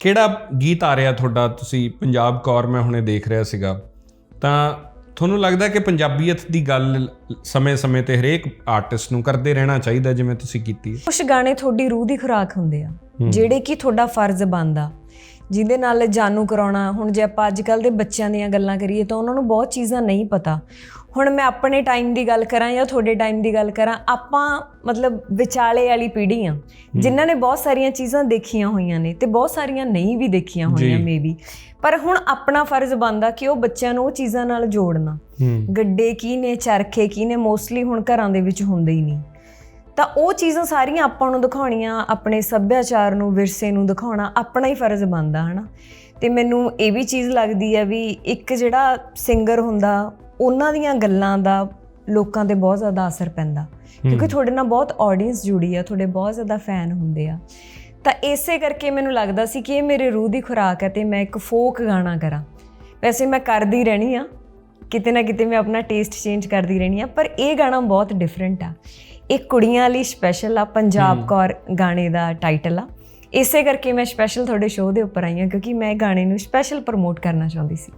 ਕਿਹੜਾ ਗੀਤ ਆ ਰਿਹਾ ਤੁਹਾਡਾ? ਤੁਸੀਂ ਪੰਜਾਬ ਕੌਰ ਮੈਂ ਹੁਣੇ ਦੇਖ ਰਿਹਾ ਸੀਗਾ। ਤਾਂ ਤੁਹਾਨੂੰ ਲੱਗਦਾ ਕਿ ਪੰਜਾਬੀਅਤ ਦੀ ਗੱਲ ਸਮੇਂ-ਸਮੇਂ ਤੇ ਹਰੇਕ ਆਰਟਿਸਟ ਨੂੰ ਕਰਦੇ ਰਹਿਣਾ ਚਾਹੀਦਾ ਜਿਵੇਂ ਤੁਸੀਂ ਕੀਤੀ ਕੁਝ ਗਾਣੇ ਤੁਹਾਡੀ ਰੂਹ ਦੀ ਖੁਰਾਕ ਹੁੰਦੇ ਆ ਜਿਹੜੇ ਕਿ ਤੁਹਾਡਾ ਫਰਜ਼ ਬਣਦਾ। ਜਿਹਦੇ ਨਾਲ ਜਾਣੂ ਕਰਾਉਣਾ ਹੁਣ ਜੇ ਆਪਾਂ ਅੱਜ ਕੱਲ ਦੇ ਬੱਚਿਆਂ ਦੀਆਂ ਗੱਲਾਂ ਕਰੀਏ ਤਾਂ ਉਹਨਾਂ ਨੂੰ ਬਹੁਤ ਚੀਜ਼ਾਂ ਨਹੀਂ ਪਤਾ। ਹੁਣ ਮੈਂ ਆਪਣੇ ਟਾਈਮ ਦੀ ਗੱਲ ਕਰਾਂ ਜਾਂ ਤੁਹਾਡੇ ਟਾਈਮ ਦੀ ਗੱਲ ਕਰਾਂ ਆਪਾਂ ਮਤਲਬ ਵਿਚਾਲੇ ਵਾਲੀ ਪੀੜ੍ਹੀ ਆ ਜਿਨ੍ਹਾਂ ਨੇ ਬਹੁਤ ਸਾਰੀਆਂ ਚੀਜ਼ਾਂ ਦੇਖੀਆਂ ਹੋਈਆਂ ਨੇ ਤੇ ਬਹੁਤ ਸਾਰੀਆਂ ਨਹੀਂ ਵੀ ਦੇਖੀਆਂ ਹੋਈਆਂ। ਮੇਬੀ ਪਰ ਹੁਣ ਆਪਣਾ ਫਰਜ਼ ਬਣਦਾ ਕਿ ਉਹ ਬੱਚਿਆਂ ਨੂੰ ਉਹ ਚੀਜ਼ਾਂ ਨਾਲ ਜੋੜਨਾ। ਗੱਡੇ ਕੀ ਨੇ ਚਰਖੇ ਕੀ ਨੇ ਮੋਸਟਲੀ ਹੁਣ ਘਰਾਂ ਦੇ ਵਿੱਚ ਹੁੰਦੇ ਹੀ ਨਹੀਂ। ਤਾਂ ਉਹ ਚੀਜ਼ਾਂ ਸਾਰੀਆਂ ਆਪਾਂ ਨੂੰ ਦਿਖਾਉਣੀਆਂ ਆਪਣੇ ਸੱਭਿਆਚਾਰ ਨੂੰ ਵਿਰਸੇ ਨੂੰ ਦਿਖਾਉਣਾ ਆਪਣਾ ਹੀ ਫਰਜ਼ ਬਣਦਾ ਹਨਾ? ਤੇ ਮੈਨੂੰ ਇਹ ਵੀ ਚੀਜ਼ ਲੱਗਦੀ ਹੈ ਵੀ ਇੱਕ ਜਿਹੜਾ ਸਿੰਗਰ ਹੁੰਦਾ ਉਹਨਾਂ ਦੀਆਂ ਗੱਲਾਂ ਦਾ ਲੋਕਾਂ ਤੇ ਬਹੁਤ ਜ਼ਿਆਦਾ ਅਸਰ ਪੈਂਦਾ। ਕਿਉਂਕਿ ਤੁਹਾਡੇ ਨਾਲ ਬਹੁਤ ਆਡੀਅנס ਜੁੜੀ ਆ ਤੁਹਾਡੇ ਬਹੁਤ ਜ਼ਿਆਦਾ ਫੈਨ ਹੁੰਦੇ ਆ। ਤਾਂ ਇਸੇ ਕਰਕੇ ਮੈਨੂੰ ਲੱਗਦਾ ਸੀ ਕਿ ਇਹ ਮੇਰੇ ਰੂਹ ਦੀ ਖੁਰਾਕ ਹੈ ਤੇ ਮੈਂ ਇੱਕ ਫੋਕ ਗਾਣਾ ਕਰਾਂ। ਵੈਸੇ ਮੈਂ ਕਰਦੀ ਰਹਿਣੀ ਆ ਕਿਤੇ ਨਾ ਕਿਤੇ ਮੈਂ ਆਪਣਾ ਟੇਸਟ ਚੇਂਜ ਕਰਦੀ ਰਹਿਣੀ ਆ ਪਰ ਇਹ ਗਾਣਾ ਬਹੁਤ ਡਿਫਰੈਂਟ ਆ। ਇਹ ਕੁੜੀਆਂ ਲਈ ਸਪੈਸ਼ਲ ਆ ਪੰਜਾਬ ਕੌਰ ਗਾਣੇ ਦਾ ਟਾਈਟਲ ਆ। ਇਸੇ ਕਰਕੇ ਮੈਂ ਸਪੈਸ਼ਲ ਤੁਹਾਡੇ ਸ਼ੋਅ ਦੇ ਉੱਪਰ ਆਈ ਹਾਂ ਕਿਉਂਕਿ ਮੈਂ ਇਹ ਗਾਣੇ ਨੂੰ ਸਪੈਸ਼ਲ ਪ੍ਰਮੋਟ ਕਰਨਾ ਚਾਹੁੰਦੀ ਸੀ।